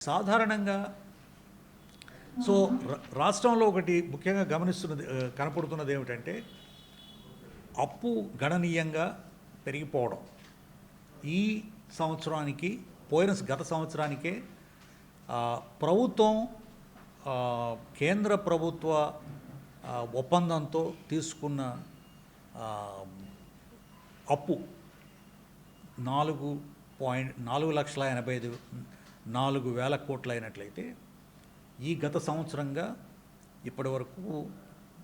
సాధారణంగా సో రాష్ట్రంలో ఒకటి ముఖ్యంగా గమనిస్తున్నది కనపడుతున్నది ఏమిటంటే అప్పు గణనీయంగా పెరిగిపోవడం. ఈ సంవత్సరానికి పోయిన గత సంవత్సరానికే ప్రభుత్వం కేంద్ర ప్రభుత్వ ఒప్పందంతో తీసుకున్న అప్పు నాలుగు పాయింట్ నాలుగు లక్షల ఎనభై ఐదు నాలుగు వేల కోట్లు అయినట్లయితే ఈ గత సంవత్సరంగా ఇప్పటి వరకు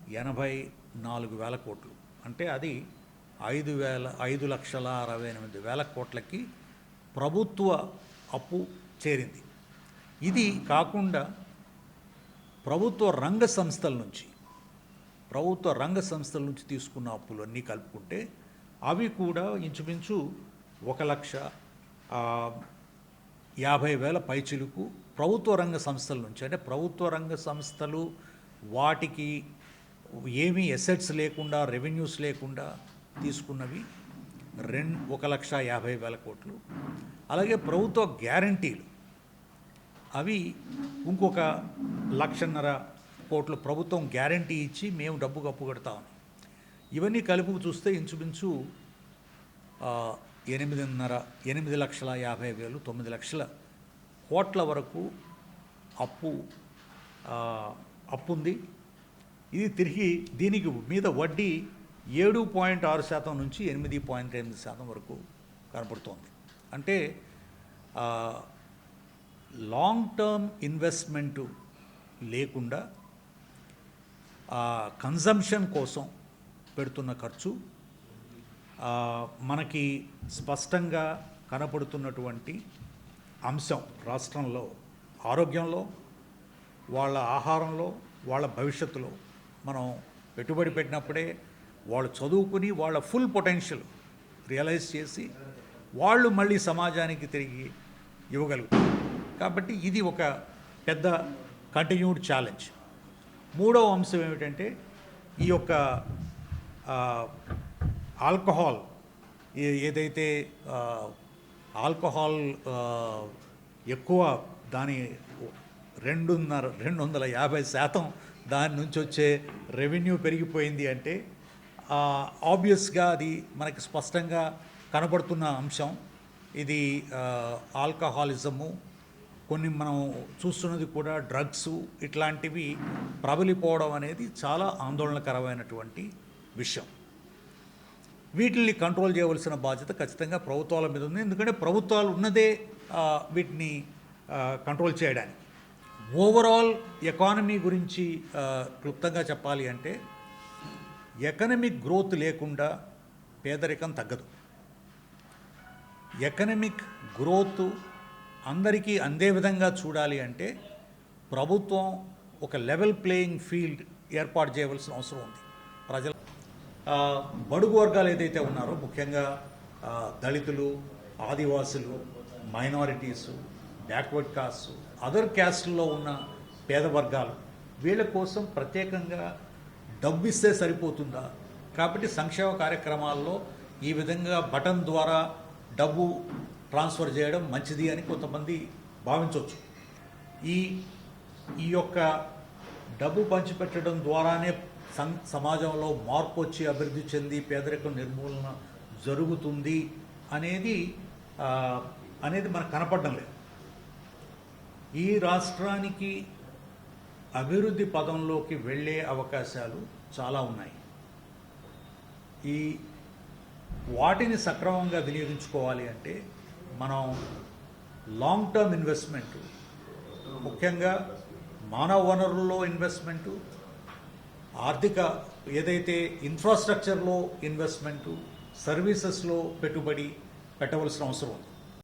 ఎనభై నాలుగు వేల కోట్లు. అంటే అది ఐదు వేల ఐదు లక్షల అరవై ఎనిమిది వేల కోట్లకి ప్రభుత్వ అప్పు చేరింది. ఇది కాకుండా ప్రభుత్వ రంగ సంస్థల నుంచి ప్రభుత్వ రంగ సంస్థల నుంచి తీసుకున్న అప్పులు అన్నీ కలుపుకుంటే అవి కూడా ఇంచుమించు ఒక లక్ష యాభై వేల పైచిలుకు ప్రభుత్వ రంగ సంస్థల నుంచి అంటే ప్రభుత్వ రంగ సంస్థలు వాటికి ఏమీ ఎసెట్స్ లేకుండా రెవెన్యూస్ లేకుండా తీసుకున్నవి రెం ఒక లక్ష యాభై వేల కోట్లు. అలాగే ప్రభుత్వ గ్యారంటీలు అవి ఇంకొక లక్షన్నర కోట్లు ప్రభుత్వం గ్యారంటీ ఇచ్చి మేము డబ్బు కప్పు కడతామని ఇవన్నీ కలుపు చూస్తే ఇంచుమించు ఎనిమిదిన్నర ఎనిమిది లక్షల యాభై వేలు తొమ్మిది లక్షల కోట్ల వరకు అప్పు అప్పు ఉంది ఇది తిరిగి దీనికి మీద వడ్డీ ఏడు పాయింట్ ఆరు శాతం నుంచి ఎనిమిది పాయింట్ ఎనిమిది శాతం వరకు కనపడుతోంది. అంటే లాంగ్ టర్మ్ ఇన్వెస్ట్మెంటు లేకుండా కన్జంప్షన్ కోసం పెడుతున్న ఖర్చు మనకి స్పష్టంగా కనపడుతున్నటువంటి అంశం రాష్ట్రంలో ఆరోగ్యంలో వాళ్ళ ఆహారంలో వాళ్ళ భవిష్యత్తులో. మనం పెట్టుబడి పెట్టినప్పుడే వాళ్ళు చదువుకుని వాళ్ళ ఫుల్ పొటెన్షియల్ రియలైజ్ చేసి వాళ్ళు మళ్ళీ సమాజానికి తిరిగి ఇవ్వగలుగుతారు. కాబట్టి ఇది ఒక పెద్ద కంటిన్యూడ్ ఛాలెంజ్ మూడవ అంశం ఏమిటంటే ఈ యొక్క ఆల్కహాల్ ఏదైతే ఆల్కహాల్ ఎక్కువ దాని రెండున్నర రెండు వందల యాభై శాతం దాని నుంచి వచ్చే రెవెన్యూ పెరిగిపోయింది అంటే ఆబ్వియస్గా అది మనకి స్పష్టంగా కనబడుతున్న అంశం. ఇది ఆల్కహాలిజము. కొన్ని మనం చూస్తున్నది కూడా డ్రగ్స్ ఇట్లాంటివి ప్రబలిపోవడం అనేది చాలా ఆందోళనకరమైనటువంటి విషయం. వీటిని కంట్రోల్ చేయవలసిన బాధ్యత ఖచ్చితంగా ప్రభుత్వాల మీద ఉంది. ఎందుకంటే ప్రభుత్వాలు ఉన్నదే వీటిని కంట్రోల్ చేయడానికి. ఓవరాల్ ఎకానమీ గురించి క్లుప్తంగా చెప్పాలి అంటే ఎకనమిక్ గ్రోత్ లేకుండా పేదరికం తగ్గదు. ఎకనమిక్ గ్రోత్ అందరికీ అందే విధంగా చూడాలి అంటే ప్రభుత్వం ఒక లెవెల్ ప్లేయింగ్ ఫీల్డ్ ఏర్పాటు చేయవలసిన అవసరం ఉంది. ప్రజలు బడుగు వర్గాలు ఏదైతే ఉన్నారో ముఖ్యంగా దళితులు ఆదివాసులు మైనారిటీసు బ్యాక్వర్డ్ కాస్ట్ అదర్ క్యాస్ట్లో ఉన్న పేద వర్గాలు వీళ్ళ కోసం ప్రత్యేకంగా డబ్బు ఇస్తే సరిపోతుందా? కాబట్టి సంక్షేమ కార్యక్రమాల్లో ఈ విధంగా బటన్ ద్వారా డబ్బు ట్రాన్స్ఫర్ చేయడం మంచిది అని కొంతమంది భావించవచ్చు. ఈ ఈ యొక్క డబ్బు పంచిపెట్టడం ద్వారానే సం సమాజంలో మార్పు వచ్చి అభివృద్ధి చెంది పేదరికం నిర్మూలన జరుగుతుంది అనేది అనేది మనకు కనపడడం లేదు. ఈ రాష్ట్రానికి అభివృద్ధి పదంలోకి వెళ్ళే అవకాశాలు చాలా ఉన్నాయి. ఈ వాటిని సక్రమంగా వినియోగించుకోవాలి అంటే మనం లాంగ్ టర్మ్ ఇన్వెస్ట్మెంట్ ముఖ్యంగా మానవ వనరుల్లో ఇన్వెస్ట్మెంటు ఆర్థిక ఏదైతే ఇన్ఫ్రాస్ట్రక్చర్లో ఇన్వెస్ట్మెంటు సర్వీసెస్లో పెట్టుబడి పెట్టవలసిన అవసరం ఉంది.